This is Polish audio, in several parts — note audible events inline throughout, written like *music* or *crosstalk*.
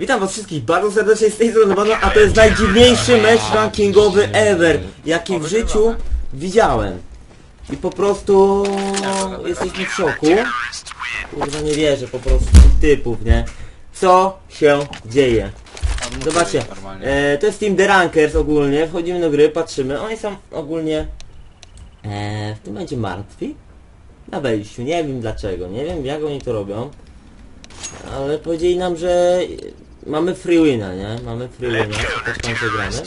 Witam was wszystkich bardzo serdecznie z tej strony a to jest najdziwniejszy mecz rankingowy ever, jaki w życiu widziałem. I po prostu jesteśmy w szoku. Kurwa nie wierzę po prostu tych typów, nie? Co się dzieje? Zobaczcie, e, to jest Team The Rankers ogólnie, wchodzimy do gry, patrzymy, oni są ogólnie e, w tym będzie martwi na wejściu, nie wiem dlaczego, nie wiem jak oni to robią, ale powiedzieli nam, że mamy free wina, nie? Mamy free wina, pod końcu gramy.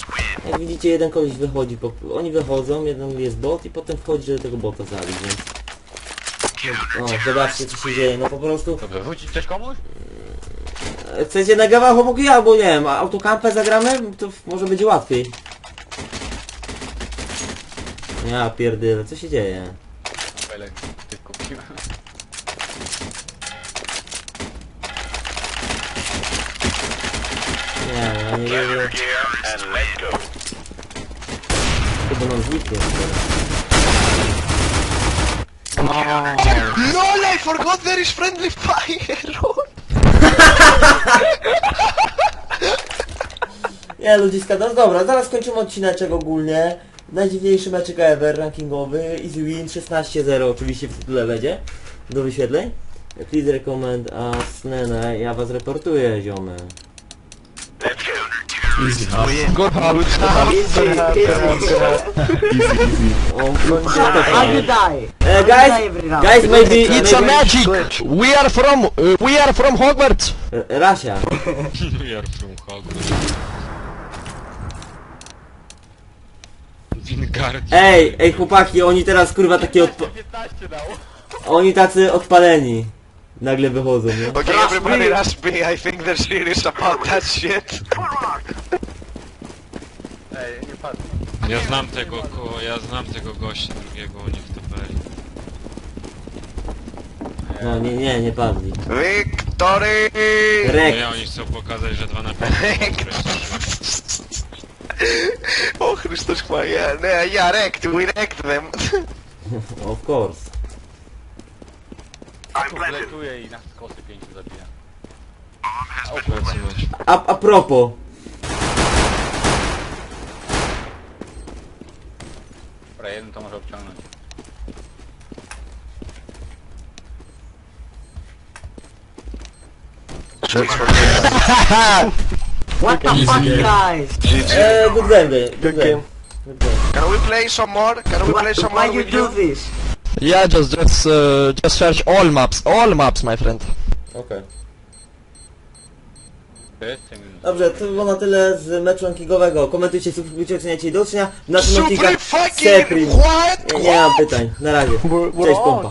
Jak widzicie, jeden koleś wychodzi, po, oni wychodzą, jeden jest bot i potem wchodzi, żeby tego bota zabić, więc... No, zobaczcie co się dzieje, no po prostu... To wywrócić coś komuś? Chcecie na gawach obok ja, albo nie wiem, a autokampę zagramy? To może będzie łatwiej. Ja pierdyle, co się dzieje? Belek, Nie, wierzę. Chyba nam zniknie. LOL, I forgot there is friendly fire! *laughs* Nie, *laughs* ludziska, no dobra, zaraz kończymy odcineczek ogólnie. Najdziwniejszy meczek ever, rankingowy, easy win, 16-0 oczywiście w tytule będzie, do wyświetleń. Please recommend us, Nene, ja was reportuję, ziomy. Good house. O, How you die? Uh, guys, every round. guys, maybe, It's a magic! We are from, uh, we are from Hogwarts! Rasia. We are from Hogwarts. *laughs* Wingardium. Ej, ej chłopaki, oni teraz kurwa takie odpa... 15 dało. Oni tacy odpaleni. Nagle wychodzą, nie? Okay, everybody rush me, I think they're serious about that shit. Ej, nie padł. Ja znam tego ko... ja znam tego gościa drugiego, oni w to byli. No nie, nie, nie padli. Victory! No Rek. ja oni chcą pokazać, że 2 na 5 O Chrystus chwalia, nie, ja wrecked, we wrecked them. *laughs* Of course. Wletuje i na kosy 5 zabija. A, a propos. Dobra, jeden to może obciągnąć. *laughs* What the fuck, guys? Good game, good Good game. game. Good game. Can we play some more? Can we play Why, some why more you with do you? this? Yeah, just just uh, just search all maps, all maps, my friend. Okej. To jest 10 minut. Dobrze, to było na tyle z meczu rankingowego. Komentujcie, subskrybujcie, oceniajcie i do usłyszenia w naszym Super odcinkach fucking Seprim. what? Nie, nie mam pytań. Na razie. Cześć pompa.